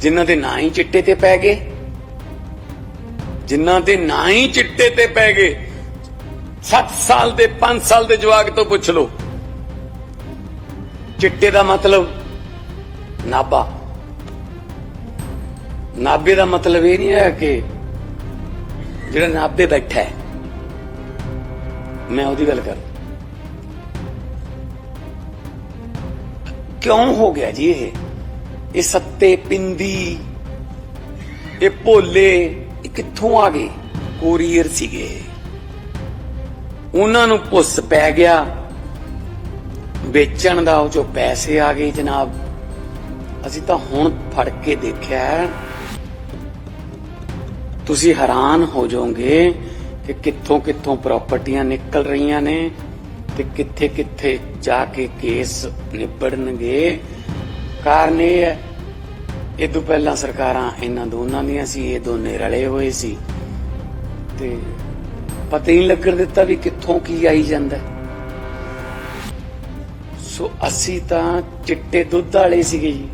ਜਿਨ੍ਹਾਂ ਦੇ ਨਾਂ ਹੀ ਚਿੱਟੇ ਤੇ ਪੈ ਗਏ। ਜਿਨ੍ਹਾਂ ਦੇ ਨਾਂ ਹੀ ਚਿੱਟੇ ਤੇ ਪੈ ਗਏ। 7 ਸਾਲ ਦੇ 5 ਸਾਲ ਦੇ ਜਵਾਕ ਤੋਂ ਪੁੱਛ ਲਓ। ਚਿੱਟੇ ਦਾ ਮਤਲਬ ਨਾਬਾ। ਨਾਬੇ ਦਾ ਮਤਲਬ ਇਹ ਨਹੀਂ ਹੈ ਕਿ ਜਿਹੜਾ ਨਾਬੇ ਬੈਠਾ ਹੈ। ਮੈਂ ਉਹਦੀ ਗੱਲ ਕਰ ਕਿਉਂ ਹੋ ਗਿਆ ਜੀ ਇਹ? ਇਹ ਸੱਤੇ ਪਿੰਦੀ, ਇਹ ਭੋਲੇ, ਇਹ ਕਿੱਥੋਂ ਆ ਗਏ? ਕੋਰੀਅਰ ਸੀਗੇ। ਉਹਨਾਂ ਨੂੰ ਪੁੱਸ ਪੈ ਗਿਆ। ਵੇਚਣ ਦਾ ਉਹ ਜੋ ਪੈਸੇ ਆ ਗਏ ਜਨਾਬ। ਅਸੀਂ ਤਾਂ ਹੁਣ ਫੜ ਕੇ ਦੇਖਿਆ ਤੁਸੀਂ ਹੈਰਾਨ ਹੋ ਜਾਓਗੇ ਕਿ ਕਿੱਥੋਂ ਕਿੱਥੋਂ ਪ੍ਰਾਪਰਟੀਆਂ ਨਿਕਲ ਰਹੀਆਂ ਨੇ ਤੇ ਕਿੱਥੇ ਕਿੱਥੇ ਜਾ ਕੇ ਕੇਸ ਨਿਬੜਨਗੇ। ਕਾਰਨ ਇਹ ਹੈ ਇਹ ਤੋਂ ਪਹਿਲਾਂ ਸਰਕਾਰਾਂ ਇਹਨਾਂ ਦੋਨਾਂ ਦੀਆਂ ਸੀ, ਇਹ ਦੋਨੇ ਰਲੇ ਹੋਏ ਸੀ। ਤੇ ਪਤਾ ਹੀ ਲੱਗਣ ਦਿੱਤਾ ਵੀ ਕਿੱਥੋਂ ਕੀ ਆਈ ਜਾਂਦਾ। ਸੋ ਅਸੀਂ ਤਾਂ ਚਿੱਟੇ ਦੁੱਧ ਵਾਲੇ ਸੀਗੇ ਜੀ।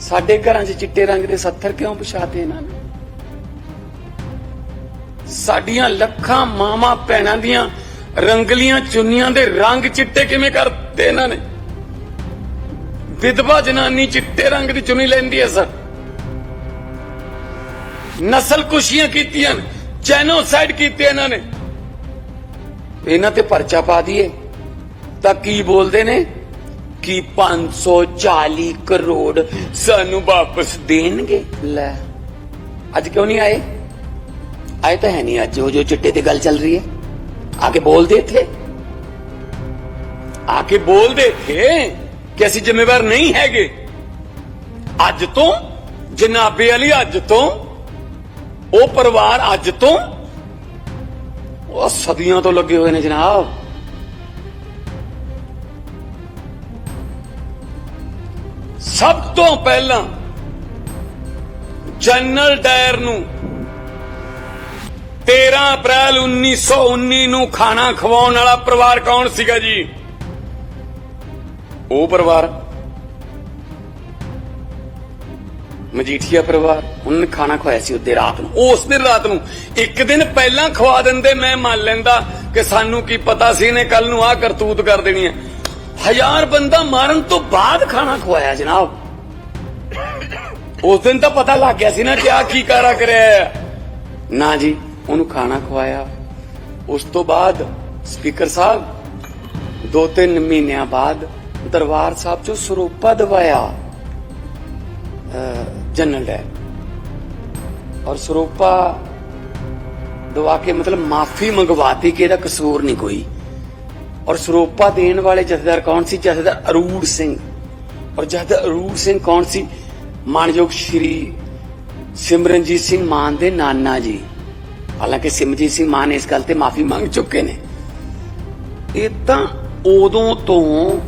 ਸਾਡੇ ਘਰਾਂ 'ਚ ਚਿੱਟੇ ਰੰਗ ਦੇ 70 ਕਿਉਂ ਪਛਾਤੇ ਇਹਨਾਂ ਨੇ? ਸਾਡੀਆਂ ਲੱਖਾਂ ਮਾਵਾਂ ਭੈਣਾਂ ਦੀਆਂ ਰੰਗਲੀਆਂ ਚੁੰਨੀਆਂ ਦੇ ਰੰਗ ਚਿੱਟੇ ਕਿਵੇਂ ਕਰਤੇ ਇਹਨਾਂ ਨੇ? ਵਿਧਵਾ ਜਨਾਨੀ ਚਿੱਟੇ ਰੰਗ ਦੀ ਚੁੰਨੀ ਲੈਂਦੀ ਹੈ, ਸਰ। ਨਸਲ ਕੁਸ਼ੀਆਂ ਕੀਤੀਆਂ ਜੈਨੋਸਾਈਡ ਕੀਤੇ ਇਹਨਾਂ ਨੇ। ਇਹਨਾਂ ਤੇ ਪਰਚਾ ਪਾ ਦਈਏ। ਤਾਂ ਕੀ ਬੋਲਦੇ ਨੇ? ਕਿ 540 ਕਰੋੜ ਸਾਨੂੰ ਵਾਪਸ ਦੇਣਗੇ। ਲੈ, ਅੱਜ ਕਿਉਂ ਨਹੀਂ ਆਏ? ਆਏ ਤਾਂ ਹੈ ਨਹੀਂ ਅੱਜ, ਉਹ ਜੋ ਚਿੱਟੇ ਤੇ ਗੱਲ ਚੱਲ ਰਹੀ ਹੈ। ਆ ਕੇ ਬੋਲਦੇ ਇੱਥੇ। ਆ ਕੇ ਬੋਲਦੇ ਇੱਥੇ। ਕਿ ਅਸੀਂ ਜ਼ਿੰਮੇਵਾਰ ਨਹੀਂ ਹੈਗੇ। ਅੱਜ ਤੋਂ, ਜਨਾਬੇ ਵਾਲੀ ਅੱਜ ਤੋਂ, ਉਹ ਪਰਿਵਾਰ ਅੱਜ ਤੋਂ, ਉਹ ਸਦੀਆਂ ਤੋਂ ਲੱਗੇ ਹੋਏ ਨੇ ਜਨਾਬ। ਸਭ ਤੋਂ ਪਹਿਲਾਂ, ਜਨਰਲ ਡਾਇਰ ਨੂੰ 13 ਅਪ੍ਰੈਲ 1919 ਨੂੰ ਖਾਣਾ ਖਵਾਉਣ ਵਾਲਾ ਪਰਿਵਾਰ ਕੌਣ ਸੀਗਾ ਜੀ? ਉਹ ਪਰਿਵਾਰ, ਮਜੀਠੀਆ ਪਰਿਵਾਰ, ਉਹਨਾਂ ਨੇ ਖਾਣਾ ਖਵਾਇਆ ਸੀ ਉਹਦੇ ਰਾਤ ਨੂੰ। ਉਸ ਦਿਨ ਰਾਤ ਨੂੰ ਇੱਕ ਦਿਨ ਪਹਿਲਾਂ ਖਵਾ ਦਿੰਦੇ, ਮੈਂ ਮੰਨ ਲੈਂਦਾ ਕਿ ਸਾਨੂੰ ਕੀ ਪਤਾ ਸੀ ਇਹਨੇ ਕੱਲ ਨੂੰ ਆਹ ਕਰਤੂਤ ਕਰ ਦੇਣੀ ਹੈ। ਹਜ਼ਾਰ ਬੰਦਾ ਮਾਰਨ ਤੋਂ ਬਾਅਦ ਖਾਣਾ ਖਵਾਇਆ ਜਨਾਬ। ਉਸ ਦਿਨ ਤਾਂ ਪਤਾ ਲੱਗ ਗਿਆ ਸੀ ਨਾ ਕਿ ਆ ਕੀ ਕਾਰਾ ਕਰਿਆ ਨਾ ਜੀ, ਉਹਨੂੰ ਖਾਣਾ ਖਵਾਇਆ। ਉਸ ਤੋਂ ਬਾਅਦ ਸਪੀਕਰ ਸਾਹਿਬ ਦੋ ਤਿੰਨ ਮਹੀਨਿਆਂ ਬਾਅਦ ਦਰਬਾਰ ਸਾਹਿਬ ਚੋਂ ਸਰੂਪਾ ਦਵਾਇਆ ਜਨਰਲ ਹੈ। ਔਰ ਸਰੂਪਾ ਦਵਾ ਕੇ ਮਤਲਬ ਮਾਫੀ ਮੰਗਵਾਤੀ ਕਿ ਇਹਦਾ ਕਸੂਰ ਨਹੀਂ ਕੋਈ। ਔਰ ਸਰੋਪਾ ਦੇਣ ਵਾਲੇ ਜਥੇਦਾਰ ਕੌਣ ਸੀ? ਜਥੇਦਾਰ ਅਰੂੜ ਸਿੰਘ। ਔਰ ਜਥੇਦਾਰ ਅਰੂੜ ਸਿੰਘ ਕੌਣ ਸੀ? ਮਾਨਯੋਗ ਸ਼੍ਰੀ ਸਿਮਰਨਜੀਤ ਸਿੰਘ ਮਾਨ ਦੇ ਨਾਨਾ ਜੀ। ਹਾਲਾਂਕਿ ਸਿਮਰਜੀਤ ਸਿੰਘ ਮਾਨ ਇਸ ਗੱਲ ਤੇ ਮਾਫੀ ਮੰਗ ਚੁੱਕੇ ਨੇ। ਇਹ ਤਾਂ ਉਦੋਂ ਤੋਂ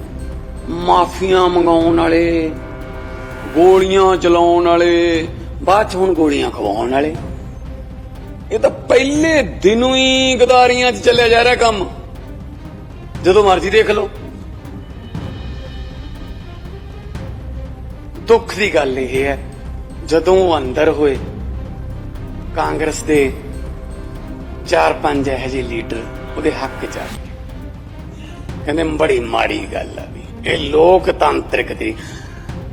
ਮਾਫੀਆਂ ਮੰਗਾਉਣ ਵਾਲੇ, ਗੋਲੀਆਂ ਚਲਾਉਣ ਵਾਲੇ, ਬਾਅਦ ਚ ਹੁਣ ਗੋਲੀਆਂ ਖਵਾਉਣ ਵਾਲੇ। ਇਹ ਤਾਂ ਪਹਿਲੇ ਦਿਨੋਂ ਹੀ ਗਦਾਰੀਆਂ 'ਚ ਚੱਲਿਆ ਜਾ ਰਿਹਾ ਕੰਮ। ਜਦੋਂ ਮਰਜ਼ੀ ਦੇਖ ਲਓ। ਦੁੱਖ ਦੀ ਗੱਲ ਇਹ ਹੈ, ਜਦੋਂ ਅੰਦਰ ਹੋਏ, ਕਾਂਗਰਸ ਦੇ ਚਾਰ ਪੰਜ ਇਹੋ ਜਿਹੇ ਲੀਡਰ ਉਹਦੇ ਹੱਕ ਚ ਆ ਗਏ। ਕਹਿੰਦੇ, ਬੜੀ ਮਾੜੀ ਗੱਲ ਆ ਵੀ। ਇਹ ਲੋਕਤੰਤਰਿਕ ਦੀ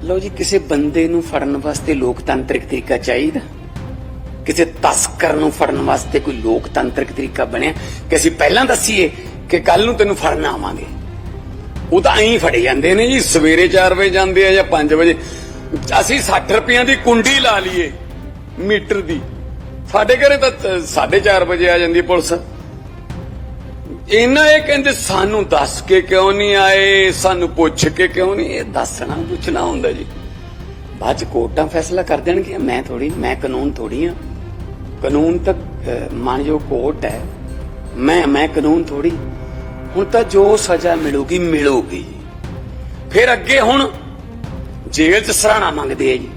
ਲਓ ਜੀ, ਕਿਸੇ ਬੰਦੇ ਨੂੰ ਫੜਨ ਵਾਸਤੇ ਲੋਕਤੰਤਰਿਕ ਤਰੀਕਾ ਚਾਹੀਦਾ? ਕਿਸੇ ਤਸਕਰ ਨੂੰ ਫੜਨ ਵਾਸਤੇ ਕੋਈ ਲੋਕਤੰਤਰਿਕ ਤਰੀਕਾ ਬਣਿਆ? ਕਿ ਅਸੀਂ ਪਹਿਲਾਂ ਦੱਸੀਏ ਕਿ ਕੱਲ ਨੂੰ ਤੈਨੂੰ ਫੜਨ ਆਵਾਂਗੇ। ਉਹ ਤਾਂ ਐਂ ਫੜੇ ਜਾਂਦੇ ਨੇ ਜੀ, ਸਵੇਰੇ 4 ਵਜੇ ਜਾਂਦੇ ਆ ਜਾਂ 5 ਵਜੇ। ਅਸੀਂ 60 ਰੁਪਈਆਂ ਦੀ ਕੁੰਡੀ ਲਾ ਲਈਏ, ਮੀਟਰ ਦੀ। ਸਾਡੇ ਘਰੇ ਤਾਂ 4:30 ਵਜੇ ਆ ਜਾਂਦੀ ਪੁਲਿਸ। ਇਹਨਾਂ ਇਹ ਕਹਿੰਦੇ, ਸਾਨੂੰ ਦੱਸ ਕੇ ਕਿਉਂ ਨਹੀਂ ਆਏ? ਸਾਨੂੰ ਪੁੱਛ ਕੇ ਕਿਉਂ ਨਹੀਂ? ਇਹ ਦੱਸਣਾ, ਪੁੱਛਣਾ ਹੁੰਦਾ ਜੀ। ਬਾਅਦ ਚ ਕੋਰਟਾਂ ਫੈਸਲਾ ਕਰ ਦੇਣਗੇ ਮੈਂ ਥੋੜੀ ਮੈਂ ਕਾਨੂੰਨ ਥੋੜੀ ਆ। ਕਾਨੂੰਨ ਤੱਕ ਮਾਨਯੋਗ ਕੋਰਟ ਹੈ। ਮੈਂ ਮੈਂ ਕਾਨੂੰਨ ਥੋੜੀ ਹੁਣ ਤਾਂ ਜੋ ਸਜ਼ਾ ਮਿਲੂਗੀ ਮਿਲੂਗੀ ਫਿਰ ਅੱਗੇ ਹੁਣ ਜੇਲ੍ਹ ਚ ਸਰਾਣਾ ਮੰਗਦੇ ਆ ਜੀ।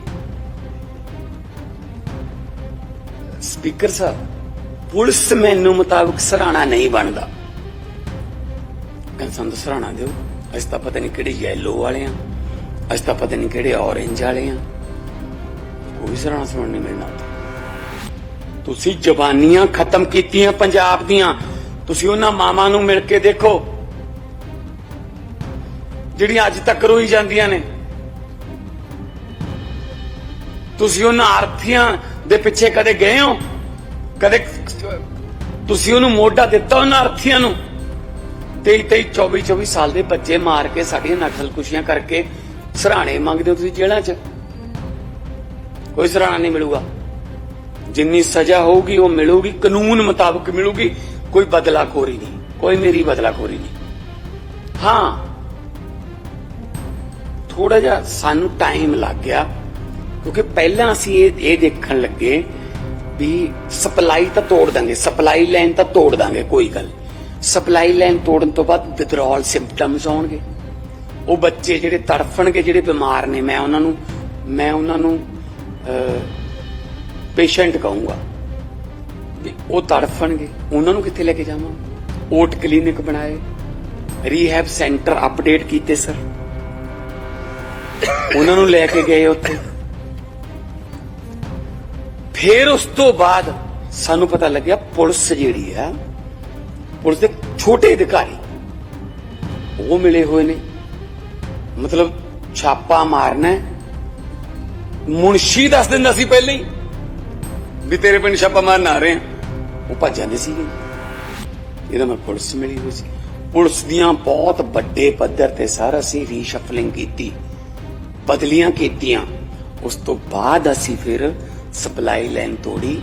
ਸਪੀਕਰ ਸਾਹਿਬ, ਪੁਲਿਸ ਮੈਨੂੰ ਮੁਤਾਬਕ ਸਰਾਣਾ ਨਹੀਂ ਬਣਦਾ। ਕਹਿੰਦੇ ਸਾਨੂੰ ਤਾਂ ਸਰਾਣਾ ਦਿਓ। ਅਸੀਂ ਤਾਂ ਪਤਾ ਨਹੀਂ ਕਿਹੜੇ ਯੈਲੋ ਵਾਲੇ ਆ। ਅਸੀਂ ਤਾਂ ਪਤਾ ਨਹੀਂ ਕਿਹੜੇ ਔਰੇਂਜ ਵਾਲੇ ਆ। ਕੋਈ ਸਰਾਣਾ ਸੁਣਨ ਨਹੀਂ ਮਿਲਣਾ। ਤੁਸੀਂ ਜ਼ਬਾਨੀਆਂ ਖਤਮ ਕੀਤੀਆਂ ਪੰਜਾਬ ਦੀਆਂ। ਤੁਸੀਂ ਉਹਨਾਂ ਮਾਵਾਂ ਨੂੰ ਮਿਲ ਕੇ ਦੇਖੋ। ਜਿਹੜੀਆਂ ਅੱਜ ਤੱਕ ਰੋਈ ਜਾਂਦੀਆਂ ਨੇ। ਤੁਸੀਂ ਉਹਨਾਂ ਆਰਥੀਆਂ ਦੇ ਪਿੱਛੇ ਕਦੇ ਗਏ ਹੋ? ਕਦੇ ਤੁਸੀਂ ਉਹਨੂੰ ਮੋਢਾ ਦਿੱਤਾ ਉਹਨਾਂ ਆਰਥੀਆਂ ਨੂੰ? 23 23 24 24 ਸਾਲ ਦੇ ਬੱਚੇ ਮਾਰ ਕੇ ਸਾਡੀਆਂ ਨਕਸਲਕੁਸ਼ੀਆਂ ਕਰਕੇ ਸਰਾਣੇ ਮੰਗਦੇ ਹੋ ਤੁਸੀਂ ਜੇਲ੍ਹਾਂ 'ਚ? ਕੋਈ ਸਰਾਣਾ ਨਹੀਂ ਮਿਲੂਗਾ। ਜਿੰਨੀ ਸਜ਼ਾ ਹੋਊਗੀ, ਉਹ ਮਿਲੂਗੀ, ਕਾਨੂੰਨ ਮੁਤਾਬਕ ਮਿਲੂਗੀ, ਕੋਈ ਬਦਲਾਖੋਰੀ ਨਹੀਂ, ਕੋਈ ਮੇਰੀ ਬਦਲਾਖੋਰੀ ਨਹੀਂ। ਹਾਂ ਥੋੜਾ ਜਿਹਾ ਸਾਨੂੰ ਟਾਈਮ ਲੱਗ ਗਿਆ, ਕਿਉਂਕਿ ਪਹਿਲਾਂ ਅਸੀਂ ਇਹ ਇਹ ਦੇਖਣ ਲੱਗੇ ਵੀ ਸਪਲਾਈ ਤਾਂ ਤੋੜ ਦਾਂਗੇ ਸਪਲਾਈ ਲਾਈਨ ਤਾਂ ਤੋੜ ਦਾਂਗੇ, ਕੋਈ ਗੱਲ ਸਪਲਾਈ ਲਾਈਨ ਤੋੜਨ ਤੋਂ ਬਾਅਦ ਵਿਦਰੋਲ ਸਿੰਪਟਮਸ ਆਉਣਗੇ। ਉਹ ਬੱਚੇ ਜਿਹੜੇ ਤੜਫਣਗੇ, ਜਿਹੜੇ ਬਿਮਾਰ ਨੇ, ਮੈਂ ਉਹਨਾਂ ਨੂੰ ਮੈਂ ਉਹਨਾਂ ਨੂੰ ਪੇਸ਼ੈਂਟ ਕਹੂੰਗਾ ਉਹ ਤੜਫਣਗੇ। ਉਹਨਾਂ ਨੂੰ ਕਿੱਥੇ ਲੈ ਕੇ ਜਾਵਾਂ? ਓਟ ਕਲੀਨਿਕ ਬਣਾਏ। ਰੀਹੈਬ ਸੈਂਟਰ ਅਪਡੇਟ ਕੀਤੇ ਸਰ ਉਹਨਾਂ ਨੂੰ ਲੈ ਕੇ ਗਏ ਉੱਥੇ। ਫਿਰ ਉਸ ਤੋਂ ਬਾਅਦ ਸਾਨੂੰ ਪਤਾ ਲੱਗਿਆ ਪੁਲਿਸ ਜਿਹੜੀ ਆ ਪੁਲਿਸ ਦੇ ਛੋਟੇ ਅਧਿਕਾਰੀ। ਉਹ ਮਿਲੇ ਹੋਏ ਨੇ। ਮਤਲਬ ਛਾਪਾ ਮਾਰਨਾ ਹੈ। ਮੁਨਸ਼ੀ ਦੱਸ ਦਿੰਦਾ ਸੀ ਪਹਿਲਾਂ ਹੀ ਵੀ ਤੇਰੇ ਪਿੰਡ ਛਾਪਾ ਮਾਰਨ ਆ ਰਹੇ ਆ। ਉਹ ਭੱਜ ਜਾਂਦੇ ਸੀਗੇ। ਇਹਦਾ ਮੈਂ ਪੁਲਿਸ ਮਿਲੀ ਹੋਈ ਸੀ। ਪੁਲਿਸ ਦੀਆਂ ਬਹੁਤ ਵੱਡੇ ਪੱਧਰ ਤੇ ਸਾਰਾ ਅਸੀਂ ਰੀਸ਼ਫਲਿੰਗ ਕੀਤੀ। ਬਦਲੀਆਂ ਕੀਤੀਆਂ। ਉਸ ਤੋਂ ਬਾਅਦ ਅਸੀਂ ਫਿਰ ਸਪਲਾਈ ਲਾਈਨ ਤੋੜੀ।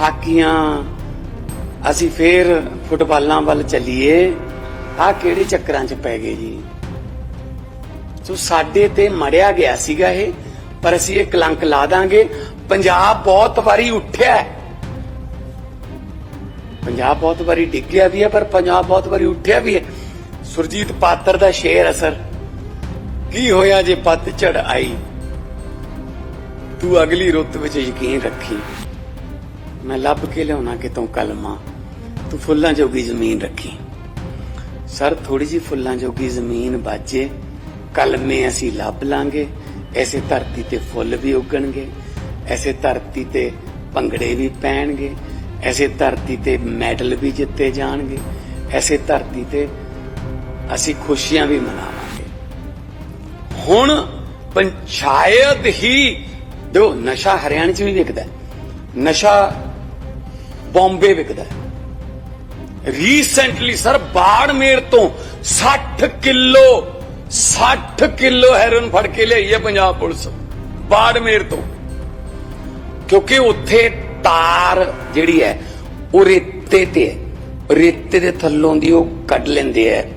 ਹਾਕੀਆਂ, ਅਸੀਂ ਫੇਰ ਫੁੱਟਬਾਲਾਂ ਵੱਲ ਚੱਲੀਏ। ਆਹ ਕਿਹੜੇ ਚੱਕਰਾਂ 'ਚ ਪੈ ਗਏ ਜੀ? ਸੋ ਸਾਡੇ ਤੇ ਮੜਿਆ ਗਿਆ ਸੀਗਾ ਇਹ, ਪਰ ਅਸੀਂ ਇਹ ਕਲੰਕ ਲਾ ਦਾਂਗੇ। ਪੰਜਾਬ ਬਹੁਤ ਵਾਰੀ ਉੱਠਿਆ ਪੰਜਾਬ ਬਹੁਤ ਵਾਰੀ ਡਿੱਗਿਆ ਵੀ ਹੈ, ਪਰ ਪੰਜਾਬ ਬਹੁਤ ਵਾਰੀ ਉੱਠਿਆ ਵੀ ਹੈ। ਸੁਰਜੀਤ ਪਾਤਰ ਦਾ ਸ਼ੇਰ ਅਸਰ। ਕੀ ਹੋਇਆ ਜੇ ਪੱਤ ਝੜ ਆਈ? ਤੂੰ ਅਗਲੀ ਰੁੱਤ ਵਿੱਚ ਯਕੀਨ ਰੱਖੀ। ਮੈਂ ਲੱਭ ਕੇ ਲਿਆਉਣਾ ਕਿਤੋਂ ਕਲਮਾ ਤੂੰ ਫੁੱਲਾਂ ਜੋਗੀ ਜ਼ਮੀਨ ਰੱਖੀ। ਸਰ ਥੋੜੀ ਜੀ ਫੁੱਲਾਂ ਜੋਗੀ ਜ਼ਮੀਨ ਬਾਜੇ। ਕਲਮੇ ਅਸੀਂ ਲੱਭ ਲਾਂਗੇ। ਐਸੇ ਧਰਤੀ ਤੇ ਫੁੱਲ ਵੀ ਉੱਗਣਗੇ। ਐਸੇ ਧਰਤੀ ਤੇ ਭੰਗੜੇ ਵੀ ਪੈਣਗੇ। ਐਸੇ ਧਰਤੀ ਤੇ ਮੈਡਲ ਵੀ ਜਿੱਤੇ ਜਾਣਗੇ। ਐਸੇ ਧਰਤੀ ਤੇ ਅਸੀਂ ਖੁਸ਼ੀਆਂ ਵੀ ਮਨਾਵਾਂਗੇ। ਹੁਣ ਪੰਚਾਇਤ ਹੀ ਦੇਖੋ, ਨਸ਼ਾ ਹਰਿਆਣੇ 'ਚ ਵੀ ਵਿਕਦਾ। ਨਸ਼ਾ ਬੰਬੇ ਵਿਕਦਾ ਹੈ। ਰੀਸੈਂਟਲੀ ਸਰ, ਬਾੜਮੇਰ ਤੋਂ 60 ਕਿਲੋ 60 ਕਿਲੋ ਹੈਰੋਇਨ ਫੜ ਕੇ ਲਿਆਈ ਹੈ ਪੰਜਾਬ ਪੁਲਿਸ। ਬਾੜਮੇਰ ਤੋਂ। ਕਿਉਂਕਿ ਉੱਥੇ ਤਾਰ ਜਿਹੜੀ ਹੈ, ਉਹ ਰੇਤੇ ਤੇ ਹੈ। ਰੇਤੇ ਦੇ ਥੱਲੋਂ ਦੀ ਉਹ ਕੱਢ ਲੈਂਦੇ ਹੈ।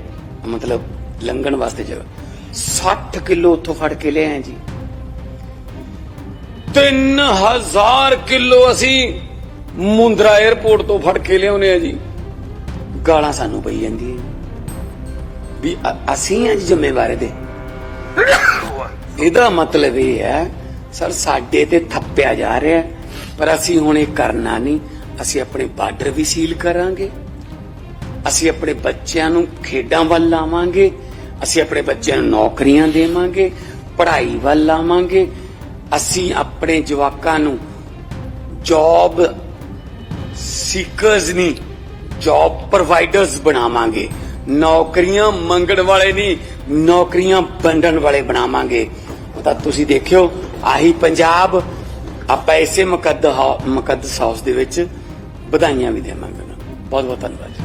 ਮਤਲਬ ਲੰਘਣ ਵਾਸਤੇ ਜਗ੍ਹਾ। 60 ਕਿਲੋ ਉੱਥੋਂ ਫੜ ਕੇ ਲਿਆਏ ਜੀ। 3000 ਕਿਲੋ ਅਸੀਂ ਮੁੰਦਰਾ 에ਅਰਪੋਰਟ ਤੋਂ ਫੜ ਕੇ ਲਿਆਉਨੇ ਆ ਜੀ। ਗਾਲਾਂ ਸਾਨੂੰ ਪਈ ਜਾਂਦੀ ਵੀ ਅਸੀਂ ਅੱਜ ਜ਼ਿੰਮੇਵਾਰ ਦੇ ਇਹਦਾ ਮਤਲਬ ਇਹ ਹੈ, ਸਰ ਸਾਡੇ ਤੇ ਥੱਪਿਆ ਜਾ ਰਿਹਾ ਪਰ ਅਸੀਂ ਹੁਣ ਇਹ ਕਰਨਾ ਨਹੀਂ। ਅਸੀਂ ਆਪਣੇ ਬਾਰਡਰ ਵੀ ਸੀਲ ਕਰਾਂਗੇ। ਅਸੀਂ ਆਪਣੇ ਬੱਚਿਆਂ ਨੂੰ ਖੇਡਾਂ ਵੱਲ ਲਾਵਾਂਗੇ। ਅਸੀਂ ਆਪਣੇ ਬੱਚਿਆਂ ਨੂੰ ਨੌਕਰੀਆਂ ਦੇਵਾਂਗੇ, ਪੜ੍ਹਾਈ ਵੱਲ ਲਾਵਾਂਗੇ। ਅਸੀਂ ਆਪਣੇ ਜਵਾਕਾਂ ਨੂੰ ਜੌਬ ਸੀਕਰਸ ਨਹੀਂ ਜੌਬ ਪ੍ਰੋਵਾਈਡਰਸ ਬਣਾਵਾਂਗੇ। ਨੌਕਰੀਆਂ ਮੰਗਣ ਵਾਲੇ ਨਹੀਂ ਨੌਕਰੀਆਂ ਵੰਡਣ ਵਾਲੇ ਬਣਾਵਾਂਗੇ। ਤਾਂ ਤੁਸੀਂ ਦੇਖਿਓ, ਆਹੀ ਪੰਜਾਬ, ਆਪਾਂ ਇਸੇ ਮੁਕੱਦਸ ਮੁਕੱਦਸ ਹਾਊਸ ਦੇ ਵਿੱਚ ਵਧਾਈਆਂ ਵੀ ਦੇਵਾਂਗੇ। ਬਹੁਤ ਬਹੁਤ ਧੰਨਵਾਦ ਜੀ।